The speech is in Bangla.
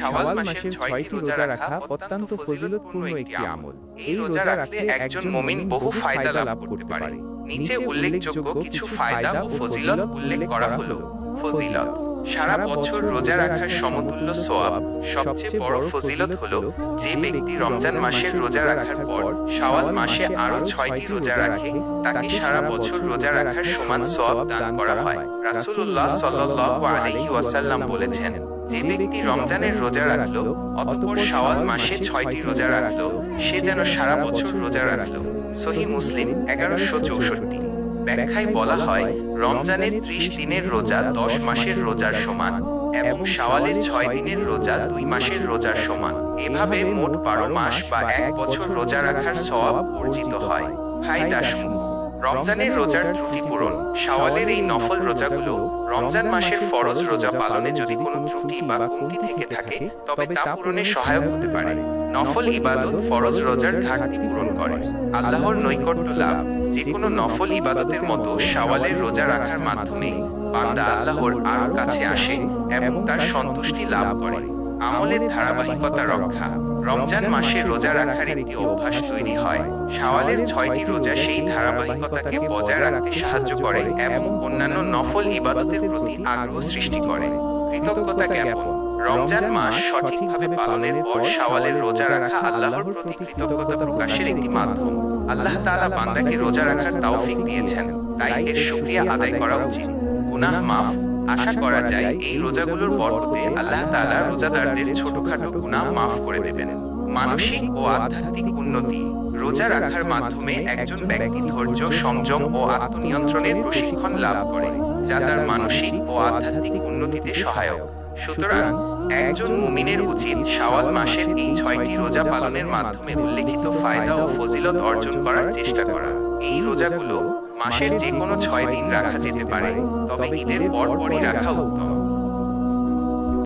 শাওয়াল মাসের ছয়টি রোজা রাখা অত্যন্ত ফজিলতপূর্ণ একটি আমল। এই রোজা রাখলে একজন মুমিন বহু ফায়দা লাভ করতে পারে। নিচে উল্লেখযোগ্য কিছু ফায়দা ও ফজিলত উল্লেখ করা হলো। ফজিলত। সারা বছর রোজা রাখার সমতুল্য সোয়াব। সবচেয়ে বড় ফজিলত হলো যে ব্যক্তি রমজান মাসের রোজা রাখার পর শাওয়াল মাসে আরও ছয়টি রোজা রাখে তাকে সারা বছর রোজা রাখার সমান সোয়াব দান করা হয়। রাসূলুল্লাহ সাল্লাল্লাহু আলাইহি ওয়াসাল্লাম বলেছেন যে ব্যক্তি রমজানের রোজা রাখল অতঃপর শাওয়াল মাসে ছয়টি রোজা রাখল সে যেন সারা বছর রোজা রাখল। সহি মুসলিম এগারোশো চৌষট্টি। ব্যাখ্যায় বলা হয় রমজানের ত্রিশ দিনের রোজা দশ মাসের রোজার সমান এবং শাওয়ালের ছয় দিনের রোজা দুই মাসের রোজার সমান। এভাবে মোট বারো মাস বা এক বছর রোজা রাখার সওয়াব অর্জিত হয়। ফায়দাসমূহ রমজানের রোজার ত্রুটি পূরণ। শাওয়ালের এই নফল রোজাগুলো রমজান মাসের ফরজ রোজা পালনে যদি কোনো ত্রুটি বা কমতি থেকে থাকে তবে তা পূরণে সহায়ক হতে পারে। নফল ইবাদত ফরজ রোজার ঘাটতি পূরণ করে। আল্লাহর নৈকট্য লাভ যে কোনো নফল ইবাদতের মতো শাওয়ালের রোজা রাখার মাধ্যমে বান্দা আল্লাহর আরও কাছে আসে এবং তার সন্তুষ্টি লাভ করে। আমলের ধারাবাহিকতা রক্ষা। রমজান মাসে রোজা রাখার একটি অভ্যাস তৈরি হয়। শাওয়ালের ছয়টি রোজা সেই ধারাবাহিকতাকে বজায় রাখতে সাহায্য করে এবং অন্যান্য নফল ইবাদতের প্রতি আগ্রহ সৃষ্টি করে। কৃতজ্ঞতা জ্ঞাপন। রমজান মাস সঠিকভাবে পালনের পর শাওয়ালের রোজা রাখা আল্লাহর প্রতি কৃতজ্ঞতা প্রকাশের একটি মাধ্যম। আল্লাহ তাআলা বান্দাকে রোজা রাখার তৌফিক দিয়েছেন। তাই এর শুকরিয়া আদায় করা উচিত। গুনাহ মাফ আশা করা যায় এই রোজাগুলোর বরকতে আল্লাহ তাআলা রোজাদারদের ছোটখাটো গুনাহ মাফ করে দেবেন। মানসিক ও আধ্যাত্মিক উন্নতি। রোজা রাখার মাধ্যমে একজন ব্যক্তি ধৈর্য সংযম ও আত্মনিয়ন্ত্রণের প্রশিক্ষণ লাভ করে যা তার মানসিক ও আধ্যাত্মিক উন্নতিতে সহায়ক। সুতরাং একজন মুমিনের উচিত শাওয়াল মাসের এই ছয়টি রোজা পালনের মাধ্যমে উল্লেখিত ফায়দা ও ফজিলত অর্জন করার চেষ্টা করা। এই রোজাগুলো মাসের যে কোনো ছয় দিন রাখা যেতে পারে, তবে ঈদের পরপরই রাখা উত্তম।